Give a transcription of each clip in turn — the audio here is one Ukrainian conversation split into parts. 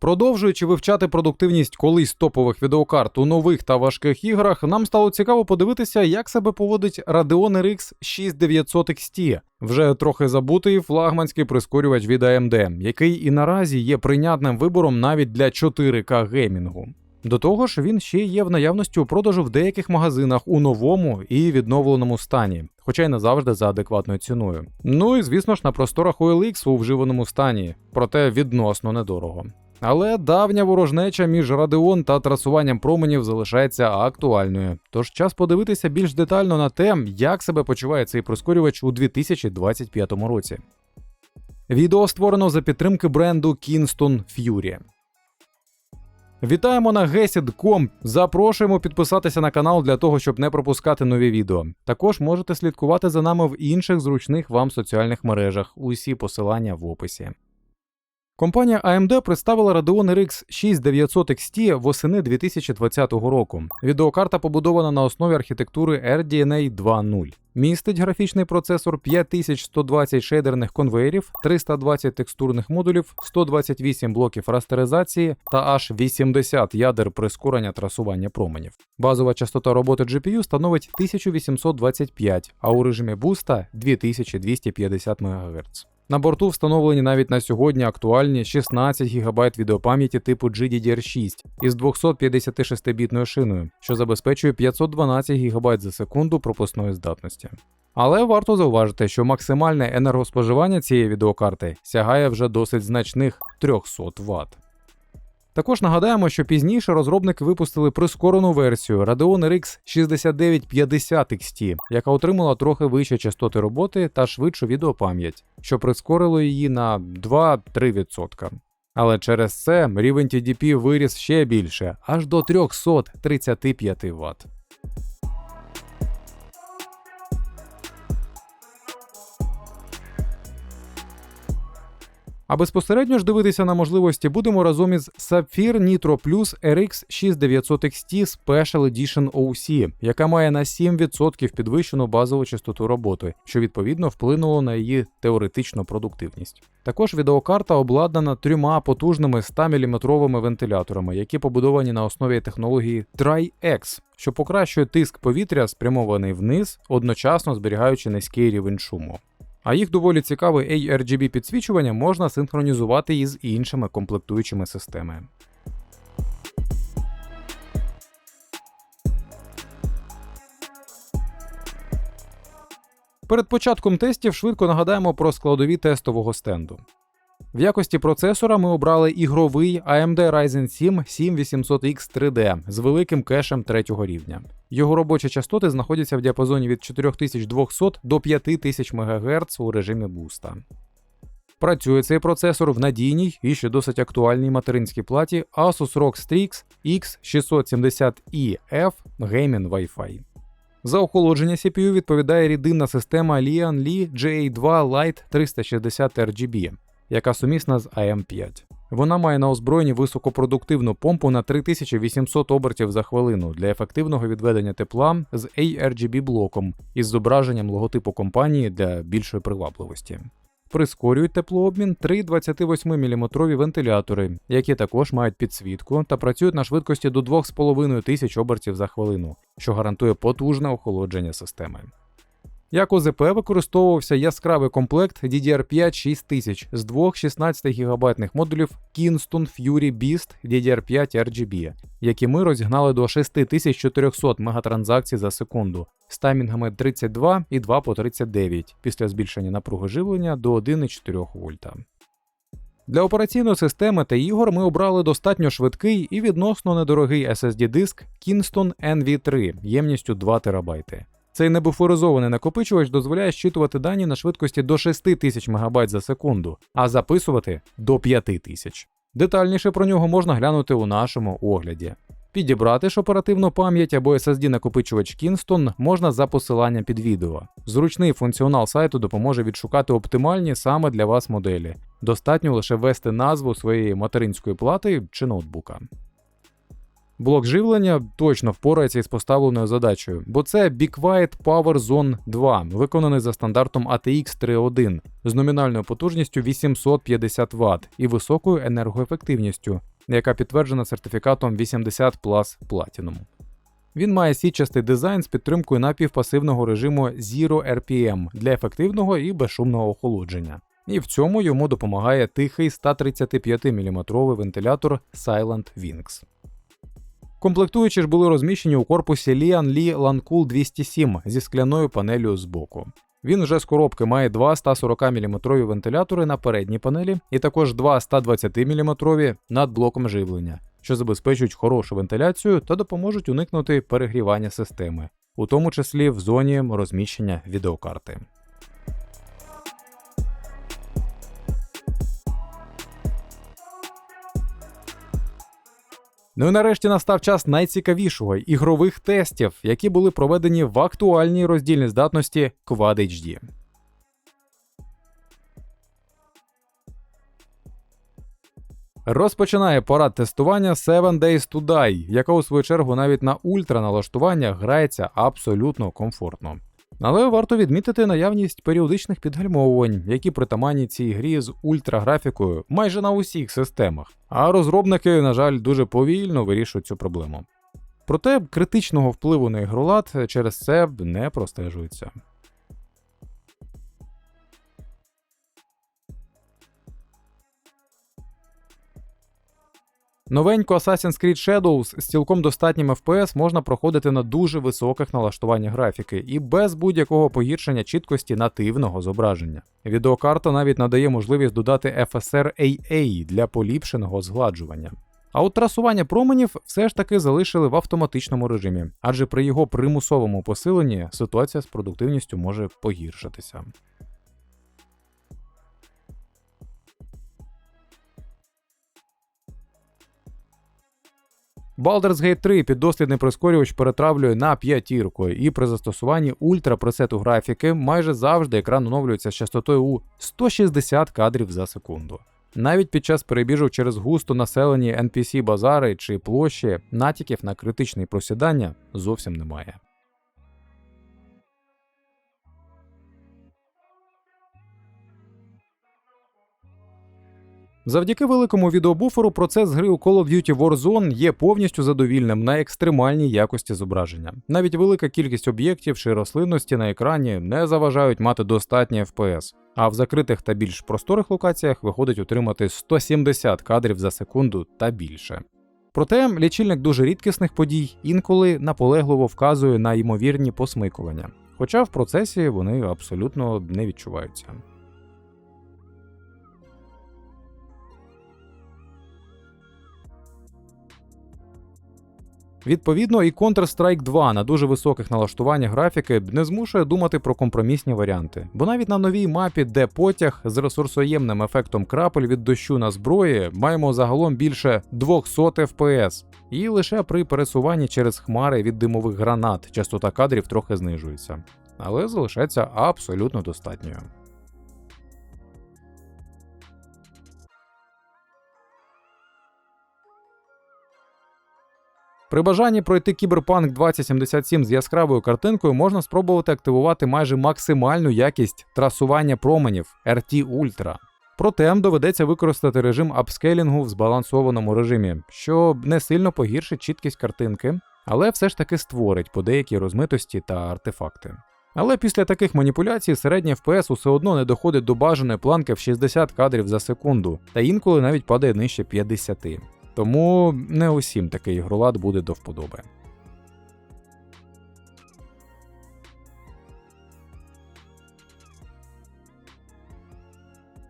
Продовжуючи вивчати продуктивність колись топових відеокарт у нових та важких іграх, нам стало цікаво подивитися, як себе поводить Radeon RX 6900 XT, вже трохи забутий флагманський прискорювач від AMD, який і наразі є прийнятним вибором навіть для 4К геймінгу. До того ж, він ще є в наявності у продажу в деяких магазинах у новому і відновленому стані, хоча й не завжди за адекватною ціною. Ну і звісно ж на просторах OLX у вживаному стані, проте відносно недорого. Але давня ворожнеча між Radeon та трасуванням променів залишається актуальною. Тож час подивитися більш детально на те, як себе почуває цей прискорювач у 2025 році. Відео створено за підтримки бренду Kingston Fury. Вітаємо на GESID.com. Запрошуємо підписатися на канал для того, щоб не пропускати нові відео. Також можете слідкувати за нами в інших зручних вам соціальних мережах. Усі посилання в описі. Компанія AMD представила Radeon RX 6900 XT восени 2020 року. Відеокарта побудована на основі архітектури RDNA 2.0. Містить графічний процесор 5120 шейдерних конвейерів, 320 текстурних модулів, 128 блоків растеризації та аж 80 ядер прискорення трасування променів. Базова частота роботи GPU становить 1825, а у режимі буста 2250 МГц. На борту встановлені навіть на сьогодні актуальні 16 ГБ відеопам'яті типу GDDR6 із 256-бітною шиною, що забезпечує 512 ГБ за секунду пропускної здатності. Але варто зауважити, що максимальне енергоспоживання цієї відеокарти сягає вже досить значних 300 Вт. Також нагадаємо, що пізніше розробники випустили прискорену версію Radeon RX 6950 XT, яка отримала трохи вищі частоти роботи та швидшу відеопам'ять, що прискорило її на 2-3%. Але через це рівень TDP виріс ще більше, аж до 335 Вт. А безпосередньо ж дивитися на можливості будемо разом із Sapphire Nitro Plus RX 6900 XT Special Edition OC, яка має на 7% підвищену базову частоту роботи, що відповідно вплинуло на її теоретичну продуктивність. Також відеокарта обладнана трьома потужними 100-мм вентиляторами, які побудовані на основі технології Tri-X, що покращує тиск повітря, спрямований вниз, одночасно зберігаючи низький рівень шуму. А їх доволі цікаве ARGB підсвічування можна синхронізувати із іншими комплектуючими системи. Перед початком тестів швидко нагадаємо про складові тестового стенду. В якості процесора ми обрали ігровий AMD Ryzen 7 7800X 3D з великим кешем третього рівня. Його робочі частоти знаходяться в діапазоні від 4200 до 5000 МГц у режимі буста. Працює цей процесор в надійній і ще досить актуальній материнській платі Asus ROG Strix X670EF Gaming Wi-Fi. За охолодження CPU відповідає рідинна система Lian Li GA2 Lite 360 RGB, яка сумісна з AM5. Вона має на озброєнні високопродуктивну помпу на 3800 обертів за хвилину для ефективного відведення тепла з ARGB блоком із зображенням логотипу компанії для більшої привабливості. Прискорюють теплообмін три 28-мм вентилятори, які також мають підсвітку та працюють на швидкості до 2500 обертів за хвилину, що гарантує потужне охолодження системи. Як ОЗП використовувався яскравий комплект DDR5 6000 з двох 16 ГБ модулів Kingston Fury Beast DDR5 RGB, які ми розігнали до 6400 мегатранзакцій за секунду з таймінгами 32 і 2 по 39 після збільшення напруги живлення до 1,4 вольта. Для операційної системи та ігор ми обрали достатньо швидкий і відносно недорогий SSD-диск Kingston NV3 ємністю 2 ТБ. Цей небуфоризований накопичувач дозволяє щитувати дані на швидкості до 6000 МБ за секунду, а записувати до 5000. Детальніше про нього можна глянути у нашому огляді. Підібрати ж оперативну пам'ять або SSD накопичувач Kingston можна за посиланням під відео. Зручний функціонал сайту допоможе відшукати оптимальні саме для вас моделі. Достатньо лише ввести назву своєї материнської плати чи ноутбука. Блок живлення точно впорається із поставленою задачею, бо це Be Quiet Power Zone 2, виконаний за стандартом ATX 3.1 з номінальною потужністю 850 Вт і високою енергоефективністю, яка підтверджена сертифікатом 80 Plus Platinum. Він має сітчастий дизайн з підтримкою напівпасивного режиму Zero RPM для ефективного і безшумного охолодження. І в цьому йому допомагає тихий 135 мм вентилятор Silent Wings. Комплектуючі ж були розміщені у корпусі Lian Li Lancool 207 зі скляною панелью збоку. Він вже з коробки має два 140 мм вентилятори на передній панелі і також два 120 мм над блоком живлення, що забезпечують хорошу вентиляцію та допоможуть уникнути перегрівання системи, у тому числі в зоні розміщення відеокарти. Ну і нарешті настав час найцікавішого ігрових тестів, які були проведені в актуальній роздільній здатності Quad HD. Розпочинає парад тестування 7 Days to Die, яка у свою чергу навіть на ультра налаштуваннях грається абсолютно комфортно. Але варто відмітити наявність періодичних підгальмовувань, які притаманні цій грі з ультраграфікою майже на усіх системах, а розробники, на жаль, дуже повільно вирішують цю проблему. Проте критичного впливу на ігролад через це не простежується. Новеньку Assassin's Creed Shadows з цілком достатнім FPS можна проходити на дуже високих налаштуваннях графіки і без будь-якого погіршення чіткості нативного зображення. Відеокарта навіть надає можливість додати FSR AA для поліпшеного згладжування. А от трасування променів все ж таки залишили в автоматичному режимі, адже при його примусовому посиленні ситуація з продуктивністю може погіршитися. Baldur's Gate 3 піддослідний прискорювач перетравлює на п'ятірку, і при застосуванні ультрапресету графіки майже завжди екран оновлюється з частотою у 160 кадрів за секунду. Навіть під час перебіжок через густо населені NPC базари чи площі натяків на критичне просідання зовсім немає. Завдяки великому відеобуферу процес гри у Call of Duty Warzone є повністю задовільним на екстремальній якості зображення. Навіть велика кількість об'єктів чи рослинності на екрані не заважають мати достатній FPS, а в закритих та більш просторих локаціях виходить отримати 170 кадрів за секунду та більше. Проте лічильник дуже рідкісних подій інколи наполегливо вказує на ймовірні посмикування, хоча в процесі вони абсолютно не відчуваються. Відповідно, і Counter-Strike 2 на дуже високих налаштуваннях графіки не змушує думати про компромісні варіанти. Бо навіть на новій мапі, де потяг з ресурсоємним ефектом крапель від дощу на зброї, маємо загалом більше 200 FPS. І лише при пересуванні через хмари від димових гранат частота кадрів трохи знижується, але залишається абсолютно достатньою. При бажанні пройти Cyberpunk 2077 з яскравою картинкою можна спробувати активувати майже максимальну якість трасування променів RT Ultra. Проте доведеться використати режим апскейлінгу в збалансованому режимі, що не сильно погіршить чіткість картинки, але все ж таки створить по деякій розмитості та артефакти. Але після таких маніпуляцій середній FPS усе одно не доходить до бажаної планки в 60 кадрів за секунду, та інколи навіть падає нижче 50. Тому не усім такий ігролад буде до вподоби.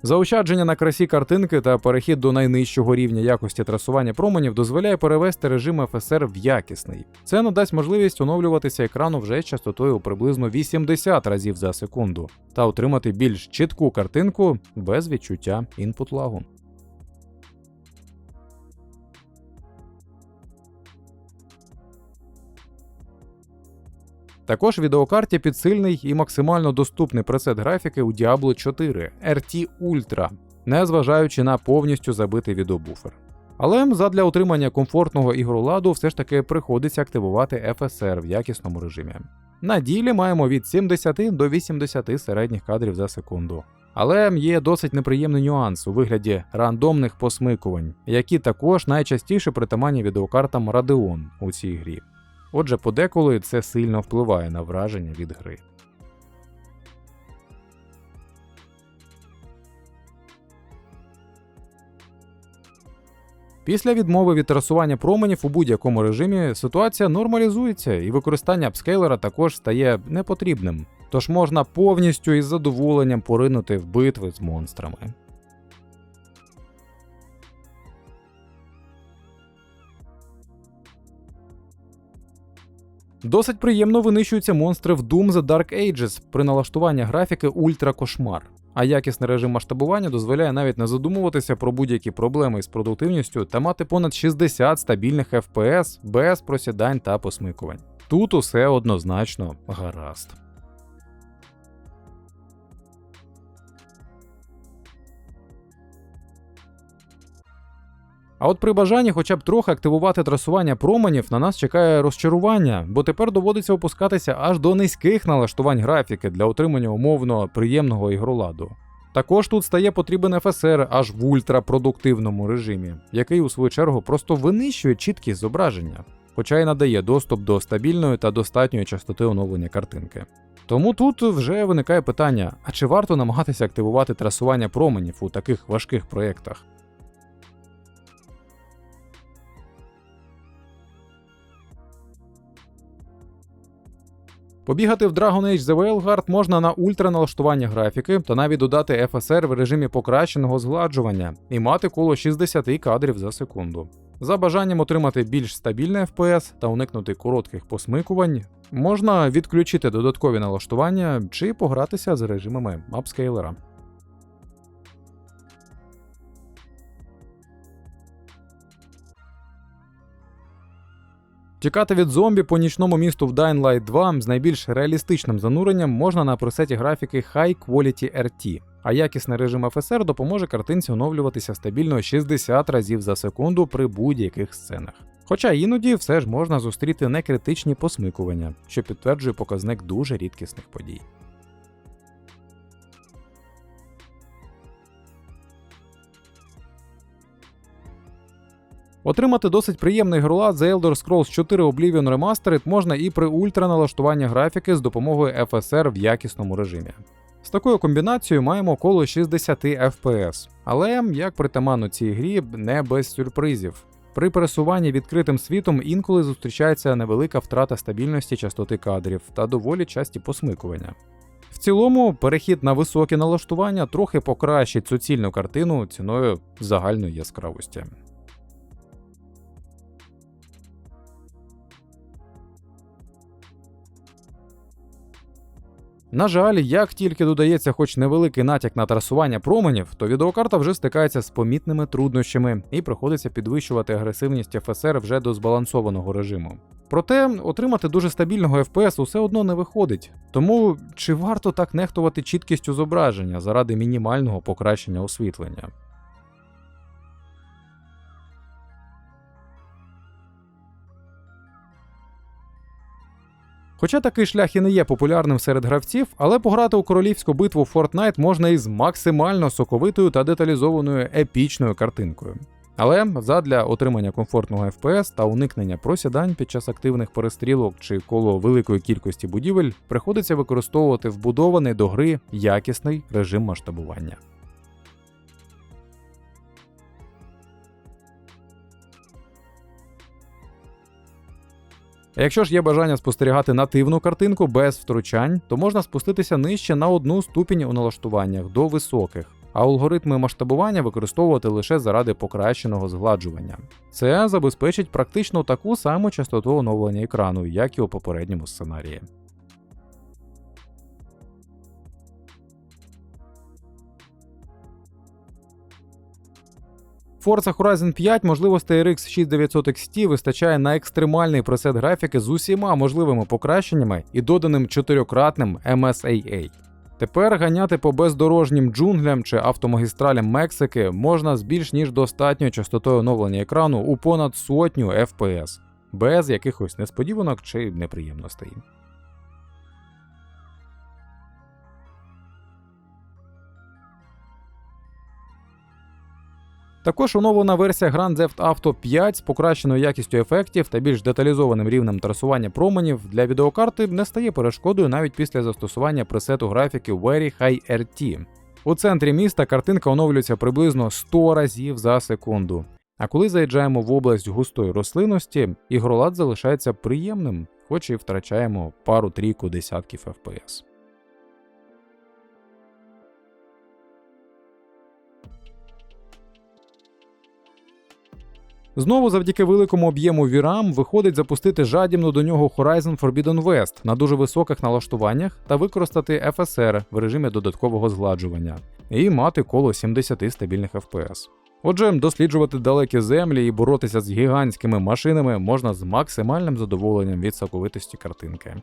Заощадження на красі картинки та перехід до найнижчого рівня якості трасування променів дозволяє перевести режим FSR в якісний. Це надасть можливість оновлюватися екрану вже частотою приблизно 80 разів за секунду та отримати більш чітку картинку без відчуття інпут лагу. Також відеокарті підсильний і максимально доступний пресет графіки у Diablo 4 RT Ultra, незважаючи на повністю забитий відеобуфер. Але задля отримання комфортного ігроладу все ж таки приходиться активувати FSR в якісному режимі. На ділі маємо від 70 до 80 середніх кадрів за секунду. Але є досить неприємний нюанс у вигляді рандомних посмикувань, які також найчастіше притаманні відеокартам Radeon у цій грі. Отже, подеколи це сильно впливає на враження від гри. Після відмови від трасування променів у будь-якому режимі ситуація нормалізується і використання апскейлера також стає непотрібним, тож можна повністю із задоволенням поринути в битви з монстрами. Досить приємно винищуються монстри в Doom The Dark Ages при налаштуванні графіки Ультра Кошмар. А якісний режим масштабування дозволяє навіть не задумуватися про будь-які проблеми із продуктивністю та мати понад 60 стабільних FPS без просідань та посмикувань. Тут усе однозначно гаразд. А от при бажанні хоча б трохи активувати трасування променів на нас чекає розчарування, бо тепер доводиться опускатися аж до низьких налаштувань графіки для отримання умовно приємного ігроладу. Також тут стає потрібен FSR аж в ультрапродуктивному режимі, який у свою чергу просто винищує чіткість зображення, хоча й надає доступ до стабільної та достатньої частоти оновлення картинки. Тому тут вже виникає питання: а чи варто намагатися активувати трасування променів у таких важких проєктах? Побігати в Dragon Age The Veilguard можна на ультраналаштування графіки та навіть додати FSR в режимі покращеного згладжування і мати коло 60 кадрів за секунду. За бажанням отримати більш стабільний FPS та уникнути коротких посмикувань, можна відключити додаткові налаштування чи погратися з режимами апскейлера. Тікати від зомбі по нічному місту в Dying Light 2 з найбільш реалістичним зануренням можна на пресеті графіки High Quality RT, а якісний режим FSR допоможе картинці оновлюватися стабільно 60 разів за секунду при будь-яких сценах. Хоча іноді все ж можна зустріти некритичні посмикування, що підтверджує показник дуже рідкісних подій. Отримати досить приємний гролад за Elder Scrolls 4 Oblivion Remastered можна і при ультраналаштуванні графіки з допомогою FSR в якісному режимі. З такою комбінацією маємо коло 60 FPS, але, як притаманно цій грі, не без сюрпризів. При пересуванні відкритим світом інколи зустрічається невелика втрата стабільності частоти кадрів та доволі часті посмикування. В цілому, перехід на високі налаштування трохи покращить суцільну картину ціною загальної яскравості. На жаль, як тільки додається хоч невеликий натяк на трасування променів, то відеокарта вже стикається з помітними труднощами і приходиться підвищувати агресивність FSR вже до збалансованого режиму. Проте отримати дуже стабільного FPS усе одно не виходить. Тому чи варто так нехтувати чіткістю зображення заради мінімального покращення освітлення? Хоча такий шлях і не є популярним серед гравців, але пограти у королівську битву Fortnite можна із максимально соковитою та деталізованою епічною картинкою. Але задля отримання комфортного FPS та уникнення просідань під час активних перестрілок чи коло великої кількості будівель приходиться використовувати вбудований до гри якісний режим масштабування. Якщо ж є бажання спостерігати нативну картинку без втручань, то можна спуститися нижче на одну ступінь у налаштуваннях до високих, а алгоритми масштабування використовувати лише заради покращеного згладжування. Це забезпечить практично таку саму частоту оновлення екрану, як і у попередньому сценарії. Forza Horizon 5 можливостей RX 6900 XT вистачає на екстремальний пресет графіки з усіма можливими покращеннями і доданим чотирьократним MSAA. Тепер ганяти по бездорожнім джунглям чи автомагістралям Мексики можна з більш ніж достатньою частотою оновлення екрану у понад сотню FPS, без якихось несподіванок чи неприємностей. Також оновлена версія Grand Theft Auto 5 з покращеною якістю ефектів та більш деталізованим рівнем трасування променів для відеокарти не стає перешкодою навіть після застосування пресету графіки Very High RT. У центрі міста картинка оновлюється приблизно 100 разів за секунду. А коли заїжджаємо в область густої рослинності, ігролад залишається приємним, хоч і втрачаємо пару-трійку десятків FPS. Знову завдяки великому об'єму VRAM виходить запустити жадібну до нього Horizon Forbidden West на дуже високих налаштуваннях та використати FSR в режимі додаткового згладжування і мати коло 70 стабільних FPS. Отже, досліджувати далекі землі і боротися з гігантськими машинами можна з максимальним задоволенням від соковитості картинки.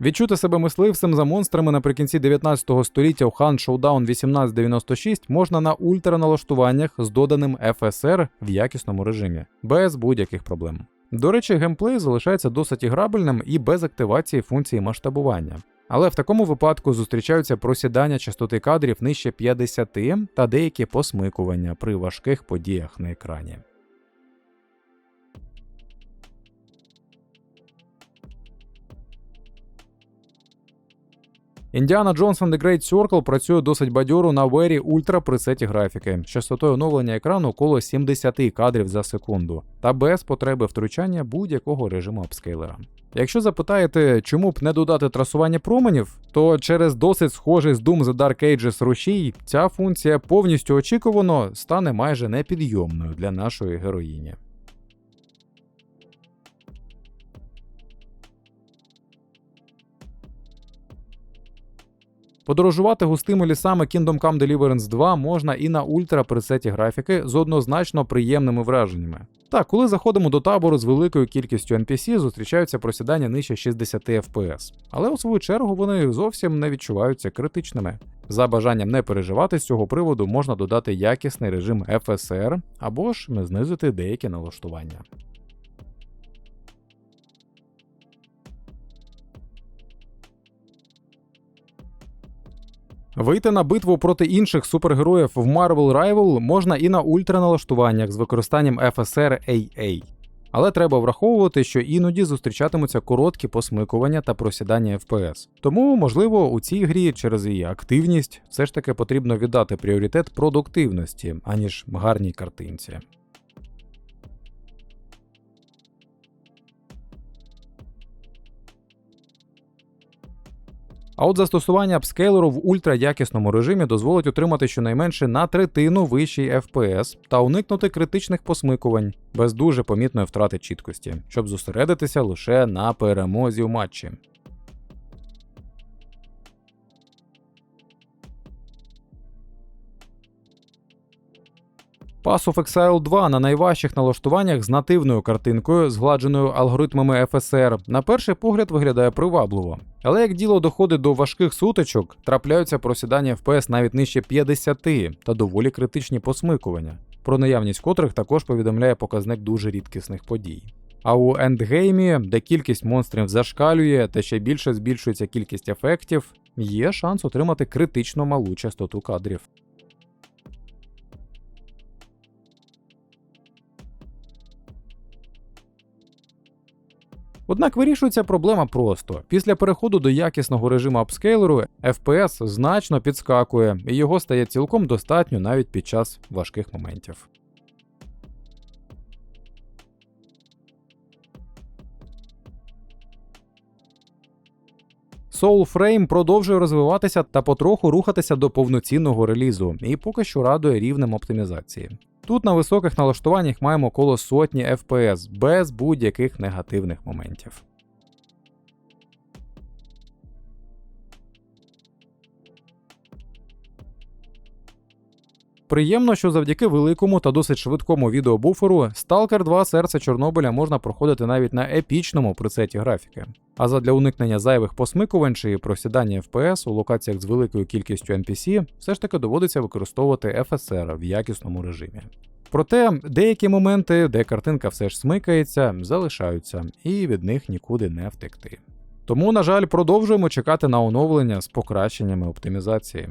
Відчути себе мисливцем за монстрами наприкінці 19 століття у Hunt Showdown 1896 можна на ультраналаштуваннях з доданим FSR в якісному режимі, без будь-яких проблем. До речі, геймплей залишається досить грабельним і без активації функції масштабування. Але в такому випадку зустрічаються просідання частоти кадрів нижче 50 та деякі посмикування при важких подіях на екрані. Індіана Джонс and The Great Circle працює досить бадьоро на Very Ultra пресеті графіки з частотою оновлення екрану около 70 кадрів за секунду та без потреби втручання будь-якого режиму апскейлера. Якщо запитаєте, чому б не додати трасування променів, то через досить схожий з Doom The Dark Ages рушій ця функція повністю очікувано стане майже непідйомною для нашої героїні. Подорожувати густими лісами Kingdom Come Deliverance 2 можна і на ультра пресеті графіки з однозначно приємними враженнями. Так, коли заходимо до табору з великою кількістю NPC, зустрічаються просідання нижче 60 FPS, але у свою чергу вони зовсім не відчуваються критичними. За бажанням не переживати з цього приводу можна додати якісний режим FSR або ж знизити деякі налаштування. Вийти на битву проти інших супергероїв в Marvel Rival можна і на ультраналаштуваннях з використанням FSR AA. Але треба враховувати, що іноді зустрічатимуться короткі посмикування та просідання FPS. Тому, можливо, у цій грі через її активність все ж таки потрібно віддати пріоритет продуктивності, аніж гарній картинці. А от застосування апскейлеру в ультраякісному режимі дозволить отримати щонайменше на третину вищий FPS та уникнути критичних посмикувань без дуже помітної втрати чіткості, щоб зосередитися лише на перемозі в матчі. Pass of Exile 2 на найважчих налаштуваннях з нативною картинкою, згладженою алгоритмами FSR, на перший погляд виглядає привабливо. Але як діло доходить до важких сутичок, трапляються просідання FPS навіть нижче 50 та доволі критичні посмикування, про наявність котрих також повідомляє показник дуже рідкісних подій. А у ендгеймі, де кількість монстрів зашкалює та ще більше збільшується кількість ефектів, є шанс отримати критично малу частоту кадрів. Однак вирішується проблема просто. Після переходу до якісного режиму апскейлеру FPS значно підскакує, і його стає цілком достатньо навіть під час важких моментів. Soulframe продовжує розвиватися та потроху рухатися до повноцінного релізу, і поки що радує рівнем оптимізації. Тут на високих налаштуваннях маємо коло сотні FPS без будь-яких негативних моментів. Приємно, що завдяки великому та досить швидкому відеобуферу Stalker 2 серце Чорнобиля можна проходити навіть на епічному пресеті графіки. А задля уникнення зайвих посмикувань чи просідання FPS у локаціях з великою кількістю NPC все ж таки доводиться використовувати FSR в якісному режимі. Проте деякі моменти, де картинка все ж смикається, залишаються, і від них нікуди не втекти. Тому, на жаль, продовжуємо чекати на оновлення з покращеннями оптимізації.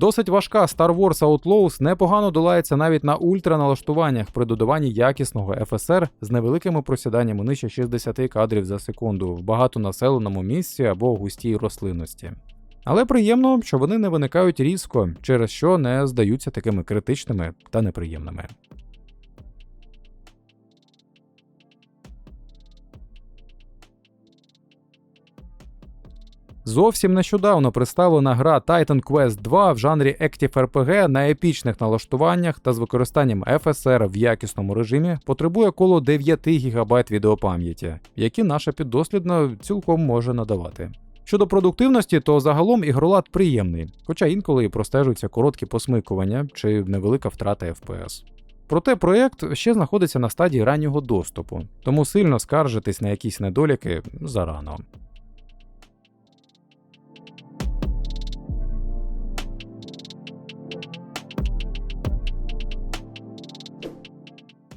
Досить важка Star Wars Outlaws непогано долається навіть на ультраналаштуваннях при додаванні якісного FSR з невеликими просіданнями нижче 60 кадрів за секунду в багатонаселеному місці або густій рослинності. Але приємно, що вони не виникають різко, через що не здаються такими критичними та неприємними. Зовсім нещодавно представлена гра Titan Quest 2 в жанрі Active RPG на епічних налаштуваннях та з використанням FSR в якісному режимі потребує коло 9 ГБ відеопам'яті, які наша піддослідна цілком може надавати. Щодо продуктивності, то загалом ігролад приємний, хоча інколи і простежуються короткі посмикування чи невелика втрата FPS. Проте проєкт ще знаходиться на стадії раннього доступу, тому сильно скаржитись на якісь недоліки зарано.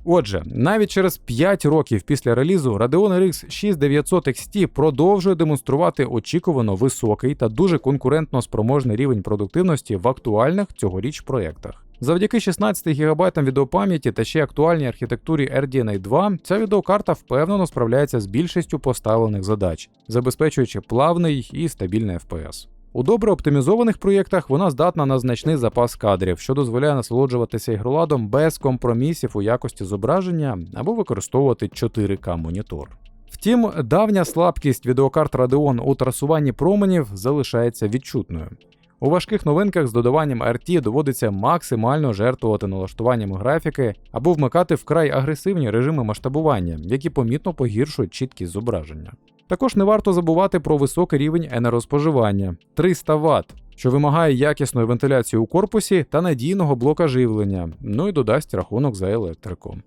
Отже, навіть через 5 років після релізу Radeon RX 6900 XT продовжує демонструвати очікувано високий та дуже конкурентно спроможний рівень продуктивності в актуальних цьогоріч проєктах. Завдяки 16 ГБ відеопам'яті та ще актуальній архітектурі RDNA 2 ця відеокарта впевнено справляється з більшістю поставлених задач, забезпечуючи плавний і стабільний FPS. У добре оптимізованих проєктах вона здатна на значний запас кадрів, що дозволяє насолоджуватися ігроладом без компромісів у якості зображення або використовувати 4К монітор. Втім, давня слабкість відеокарт Radeon у трасуванні променів залишається відчутною. У важких новинках з додаванням RT доводиться максимально жертвувати налаштуваннями графіки або вмикати вкрай агресивні режими масштабування, які помітно погіршують чіткість зображення. Також не варто забувати про високий рівень енергоспоживання 300 Вт, що вимагає якісної вентиляції у корпусі та надійного блока живлення, ну і додасть рахунок за електрику.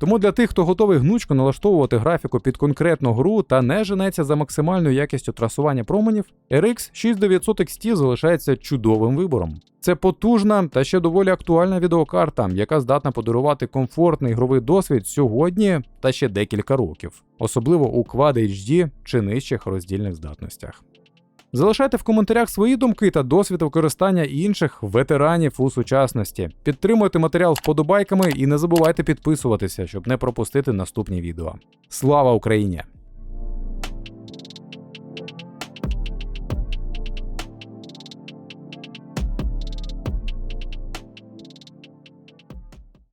Тому для тих, хто готовий гнучко налаштовувати графіку під конкретну гру та не женеться за максимальною якістю трасування променів, RX 6900 XT залишається чудовим вибором. Це потужна та ще доволі актуальна відеокарта, яка здатна подарувати комфортний ігровий досвід сьогодні та ще декілька років, особливо у Quad HD чи нижчих роздільних здатностях. Залишайте в коментарях свої думки та досвід використання інших ветеранів у сучасності. Підтримуйте матеріал вподобайками і не забувайте підписуватися, щоб не пропустити наступні відео. Слава Україні!